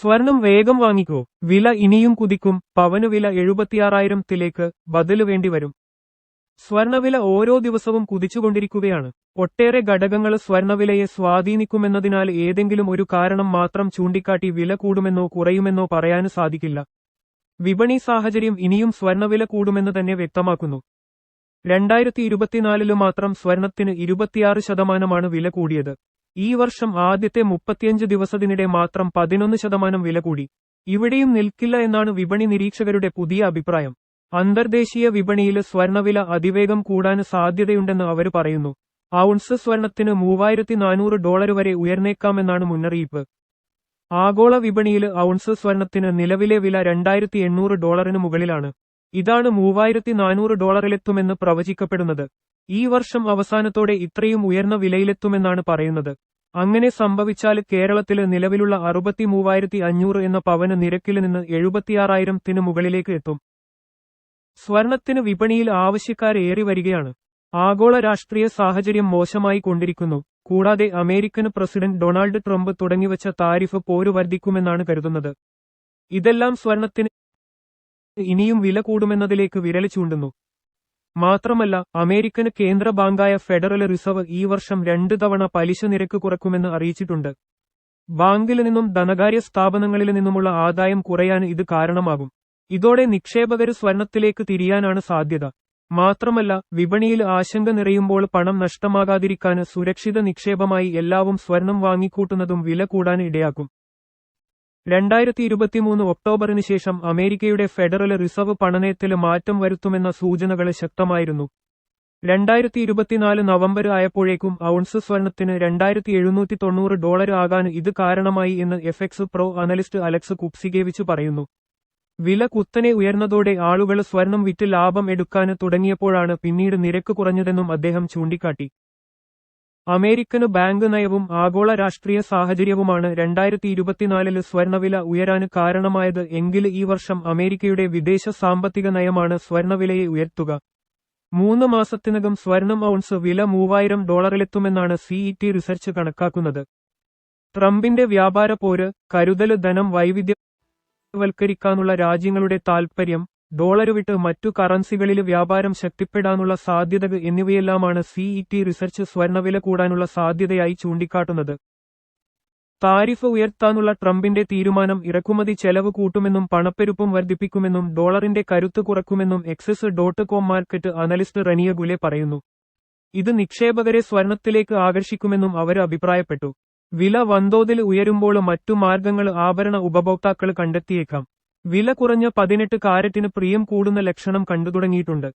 സ്വർണം വേഗം വാങ്ങിക്കോ. വില ഇനിയും കുതിക്കും. പവനുവില എഴുപത്തിയാറായിരത്തിലേക്ക് ബദൽ വേണ്ടിവരും സ്വർണവില ഓരോ ദിവസവും കുതിച്ചുകൊണ്ടിരിക്കുകയാണ്. ഒട്ടേറെ ഘടകങ്ങൾ സ്വർണവിലയെ സ്വാധീനിക്കുമെന്നതിനാൽ ഏതെങ്കിലും ഒരു കാരണം മാത്രം ചൂണ്ടിക്കാട്ടി വില കൂടുമെന്നോ കുറയുമെന്നോ പറയാൻ സാധിക്കില്ല. വിപണി സാഹചര്യം ഇനിയും സ്വർണവില കൂടുമെന്ന് തന്നെ വ്യക്തമാക്കുന്നു. രണ്ടായിരത്തി ഇരുപത്തിനാലിൽ മാത്രം സ്വർണത്തിന് ഇരുപത്തിയാറ് ശതമാനമാണ് വില കൂടിയത്. ഈ വർഷം ആദ്യത്തെ മുപ്പത്തിയഞ്ച് ദിവസത്തിനിടെ മാത്രം പതിനൊന്ന് ശതമാനം വില കൂടി. ഇവിടെയും നിൽക്കില്ല എന്നാണ് വിപണി നിരീക്ഷകരുടെ പുതിയ അഭിപ്രായം. അന്തർദേശീയ വിപണിയിൽ സ്വർണവില അതിവേഗം കൂടാൻ സാധ്യതയുണ്ടെന്ന് അവർ പറയുന്നു. ഔൺസ് സ്വർണത്തിന് മൂവായിരത്തി നാനൂറ് ഡോളർ വരെ ഉയർന്നേക്കാമെന്നാണ് മുന്നറിയിപ്പ്. ആഗോള വിപണിയിൽ ഔൺസ് സ്വർണത്തിന് നിലവിലെ വില രണ്ടായിരത്തി എണ്ണൂറ് ഡോളറിന് മുകളിലാണ്. ഇതാണ് മൂവായിരത്തി നാനൂറ് ഡോളറിലെത്തുമെന്ന് പ്രവചിക്കപ്പെടുന്നത്. ഈ വർഷം അവസാനത്തോടെ ഇത്രയും ഉയർന്ന വിലയിലെത്തുമെന്നാണ് പറയുന്നത്. അങ്ങനെ സംഭവിച്ചാൽ കേരളത്തിലെ നിലവിലുള്ള അറുപത്തി മൂവായിരത്തി അഞ്ഞൂറ് എന്ന പവന നിരക്കിൽ നിന്ന് എഴുപത്തിയാറായിരത്തിന് മുകളിലേക്ക് എത്തും. സ്വർണത്തിന് വിപണിയിൽ ആവശ്യക്കാരേറി വരികയാണ്. ആഗോള രാഷ്ട്രീയ സാഹചര്യം മോശമായി കൊണ്ടിരിക്കുന്നു. കൂടാതെ അമേരിക്കൻ പ്രസിഡന്റ് ഡൊണാൾഡ് ട്രംപ് തുടങ്ങിവച്ച താരിഫ് പോരു വർദ്ധിക്കുമെന്നാണ് കരുതുന്നത്. ഇതെല്ലാം സ്വർണത്തിന് ഇനിയും വില കൂടുമെന്നതിലേക്ക് വിരൽ ചൂണ്ടുന്നു. മാത്രമല്ല അമേരിക്കന് കേന്ദ്ര ബാങ്കായ ഫെഡറൽ റിസർവ് ഈ വർഷം രണ്ടു തവണ പലിശ നിരക്ക് കുറക്കുമെന്ന് അറിയിച്ചിട്ടുണ്ട്. ബാങ്കിൽ നിന്നും ധനകാര്യ സ്ഥാപനങ്ങളിൽ നിന്നുമുള്ള ആദായം കുറയാൻ ഇത് കാരണമാകും. ഇതോടെ നിക്ഷേപകർ സ്വർണത്തിലേക്ക് തിരിയാനാണ് സാധ്യത. മാത്രമല്ല വിപണിയിൽ ആശങ്ക നിറയുമ്പോൾ പണം നഷ്ടമാകാതിരിക്കാൻ സുരക്ഷിത നിക്ഷേപമായി എല്ലാവും സ്വർണം വാങ്ങിക്കൂട്ടുന്നതും വില കൂടാൻ ഇടയാക്കും. രണ്ടായിരത്തി ഇരുപത്തിമൂന്ന് ഒക്ടോബറിന് ശേഷം അമേരിക്കയുടെ ഫെഡറൽ റിസർവ് പണനയത്തിൽ മാറ്റം വരുത്തുമെന്ന സൂചനകൾ ശക്തമായിരുന്നു. രണ്ടായിരത്തി ഇരുപത്തിനാല് നവംബർ ആയപ്പോഴേക്കും ഔൺസ് സ്വർണത്തിന് രണ്ടായിരത്തി എഴുന്നൂറ്റി തൊണ്ണൂറ് ഡോളർ ആകാൻ ഇത് കാരണമായി എന്ന് F X pro analyst Alex Kuptsikevich പറയുന്നു. വില കുത്തനെ ഉയർന്നതോടെ ആളുകൾ സ്വർണം വിറ്റ് ലാഭം എടുക്കാൻ തുടങ്ങിയപ്പോഴാണ് പിന്നീട് നിരക്ക് കുറഞ്ഞതെന്നും അദ്ദേഹം ചൂണ്ടിക്കാട്ടി. അമേരിക്കന് ബാങ്ക് നയവും ആഗോള രാഷ്ട്രീയ സാഹചര്യവുമാണ് രണ്ടായിരത്തി ഇരുപത്തിനാലിൽ സ്വർണവില ഉയരാന് കാരണമായത് എങ്കിൽ ഈ വർഷം അമേരിക്കയുടെ വിദേശ സാമ്പത്തിക നയമാണ് സ്വർണവിലയെ ഉയർത്തുക. മൂന്ന് മാസത്തിനകം സ്വർണം ഔൺസ് വില മൂവായിരം ഡോളറിലെത്തുമെന്നാണ് സിഇടി റിസർച്ച് കണക്കാക്കുന്നത്. ട്രംപിന്റെ വ്യാപാര പോര് കരുതൽ ധനം വൈവിധ്യവൽക്കരിക്കാനുള്ള രാജ്യങ്ങളുടെ താൽപര്യം ഡോളർ വിട്ട് മറ്റു കറൻസികളിൽ വ്യാപാരം ശക്തിപ്പെടാനുള്ള സാധ്യതകൾ എന്നിവയെല്ലാമാണ് സിഇടി റിസർച്ച് സ്വർണവില കൂടാനുള്ള സാധ്യതയായി ചൂണ്ടിക്കാട്ടുന്നത്. താരിഫ് ഉയർത്താനുള്ള ട്രംപിന്റെ തീരുമാനം ഇറക്കുമതി ചെലവ് കൂട്ടുമെന്നും പണപ്പെരുപ്പം വർദ്ധിപ്പിക്കുമെന്നും ഡോളറിന്റെ കരുത്ത് കുറക്കുമെന്നും XS dot com market analyst Rania Gule പറയുന്നു. ഇത് നിക്ഷേപകരെ സ്വർണത്തിലേക്ക് ആകർഷിക്കുമെന്നും അവർ അഭിപ്രായപ്പെട്ടു. വില വൻതോതിൽ ഉയരുമ്പോൾ മറ്റു മാർഗങ്ങൾ ആഭരണ ഉപഭോക്താക്കൾ കണ്ടെത്തിയേക്കാം. വില കുറഞ്ഞ പതിനെട്ട് കാരറ്റിന് പ്രിയം കൂടുന്ന ലക്ഷണം കണ്ടു തുടങ്ങിയിട്ടുണ്ട്